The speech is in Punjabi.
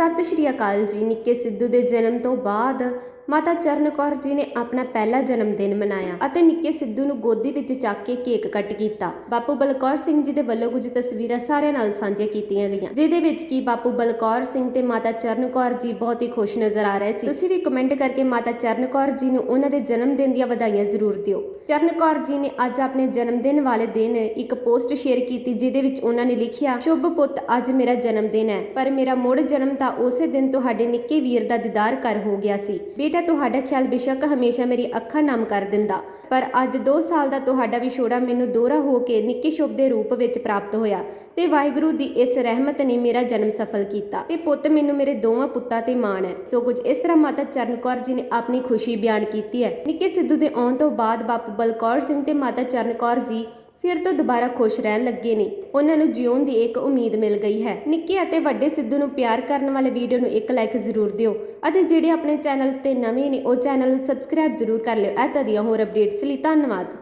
ਸਤਿ ਸ਼੍ਰੀ ਅਕਾਲ ਜੀ। ਨਿੱਕੇ ਸਿੱਧੂ ਦੇ ਜਨਮ ਤੋਂ ਬਾਅਦ ਮਾਤਾ ਚਰਨ ਕੌਰ ਜੀ ਨੇ ਆਪਣਾ ਪਹਿਲਾ ਜਨਮ ਦਿਨ ਮਨਾਇਆ ਅਤੇ ਨਿੱਕੇ ਸਿੱਧੂ ਨੂੰ ਗੋਦੀ ਵਿੱਚ ਚੱਕ ਕੇ ਕੇਕ ਕੱਟ ਕੀਤਾ। ਬਾਪੂ ਬਲਕੌਰ ਸਿੰਘ ਜੀ ਦੇ ਵੱਲੋਂ ਕੁਝ ਤਸਵੀਰਾਂ ਸਾਰਿਆਂ ਨਾਲ ਸਾਂਝੀਆਂ ਕੀਤੀਆਂ ਗਈਆਂ, ਜਿਹਦੇ ਵਿੱਚ ਕੀ ਬਾਪੂ ਬਲਕੌਰ ਸਿੰਘ ਤੇ ਮਾਤਾ ਚਰਨ ਕੌਰ ਜੀ ਬਹੁਤ ਹੀ ਖੁਸ਼ ਨਜ਼ਰ ਆ ਰਹੇ ਸੀ। ਤੁਸੀਂ ਵੀ ਕਮੈਂਟ ਕਰਕੇ ਮਾਤਾ ਚਰਨ ਕੌਰ ਜੀ ਨੂੰ ਉਹਨਾਂ ਦੇ ਜਨਮ ਦਿਨ ਦੀਆਂ ਵਧਾਈਆਂ ਜ਼ਰੂਰ ਦਿਓ। ਚਰਨ ਕੌਰ ਜੀ ਨੇ ਅੱਜ ਆਪਣੇ ਜਨਮ ਦਿਨ ਵਾਲੇ ਦਿਨ ਇੱਕ ਪੋਸਟ ਸ਼ੇਅਰ ਕੀਤੀ, ਜਿਹਦੇ ਵਿੱਚ ਉਹਨਾਂ ਨੇ ਲਿਖਿਆ, ਸ਼ੁਭ ਪੁੱਤ, ਅੱਜ ਮੇਰਾ ਜਨਮ ਦਿਨ ਹੈ, ਪਰ ਮੇਰਾ ਮੁੜ ਜਨਮ ਤਾਂ ਉਸੇ ਦਿਨ ਤੁਹਾਡੇ ਨਿੱਕੇ ਵੀਰ ਦਾ ਦੀਦਾਰ ਕਰ ਹੋ ਗਿਆ ਸੀ। ਬੇਟਾ ਤੁਹਾਡਾ ਖਿਆਲ ਬੇਸ਼ੱਕ ਹਮੇਸ਼ਾ ਮੇਰੀ ਅੱਖਾਂ ਨਮ ਕਰ ਦਿੰਦਾ। ਪਰ ਅੱਜ 2 ਸਾਲ ਦਾ ਤੁਹਾਡਾ ਵਿਛੋੜਾ ਮੈਨੂੰ ਦੋਹਰਾ ਹੋ ਕੇ ਨਿੱਕੇ ਸ਼ੁਭ ਦੇ ਰੂਪ ਵਿੱਚ ਪ੍ਰਾਪਤ ਹੋਇਆ ਤੇ ਵਾਹਿਗੁਰੂ ਦੀ ਇਸ ਰਹਿਮਤ ਨੇ ਮੇਰਾ ਜਨਮ ਸਫਲ ਕੀਤਾ ਤੇ ਪੁੱਤ ਮੈਨੂੰ ਮੇਰੇ ਦੋਵਾਂ ਪੁੱਤਾਂ ਤੇ ਮਾਣ ਹੈ। ਸੋ ਕੁਝ ਇਸ ਤਰ੍ਹਾਂ ਮਾਤਾ ਚਰਨ ਕੌਰ ਜੀ ਨੇ ਆਪਣੀ ਖੁਸ਼ੀ ਬਿਆਨ ਕੀਤੀ ਹੈ। ਨਿੱਕੇ ਸਿੱਧੂ ਦੇ ਆਉਣ ਤੋਂ ਬਾਅਦ ਬਾਪੂ ਬਲਕੌਰ ਸਿੰਘ ਤੇ ਮਾਤਾ ਚਰਨ ਕੌਰ ਜੀ ਫਿਰ ਤੋਂ ਦੁਬਾਰਾ ਖੁਸ਼ ਰਹਿਣ ਲੱਗੇ ਨੇ। ਉਹਨਾਂ ਨੂੰ ਜਿਉਣ ਦੀ ਇੱਕ ਉਮੀਦ ਮਿਲ ਗਈ ਹੈ। ਨਿੱਕੇ ਅਤੇ ਵੱਡੇ ਸਿੱਧੂ ਨੂੰ ਪਿਆਰ ਕਰਨ ਵਾਲੇ ਵੀਡੀਓ ਨੂੰ ਇੱਕ ਲਾਈਕ ਜ਼ਰੂਰ ਦਿਓ ਅਤੇ ਜਿਹੜੇ ਆਪਣੇ ਚੈਨਲ ਤੇ ਨਵੇਂ ਨੇ, ਉਹ ਚੈਨਲ ਸਬਸਕ੍ਰਾਈਬ ਜ਼ਰੂਰ ਕਰ ਲਿਓ। ਇਹ ਦੀਆਂ ਹੋਰ ਅਪਡੇਟਸ ਲਈ ਧੰਨਵਾਦ।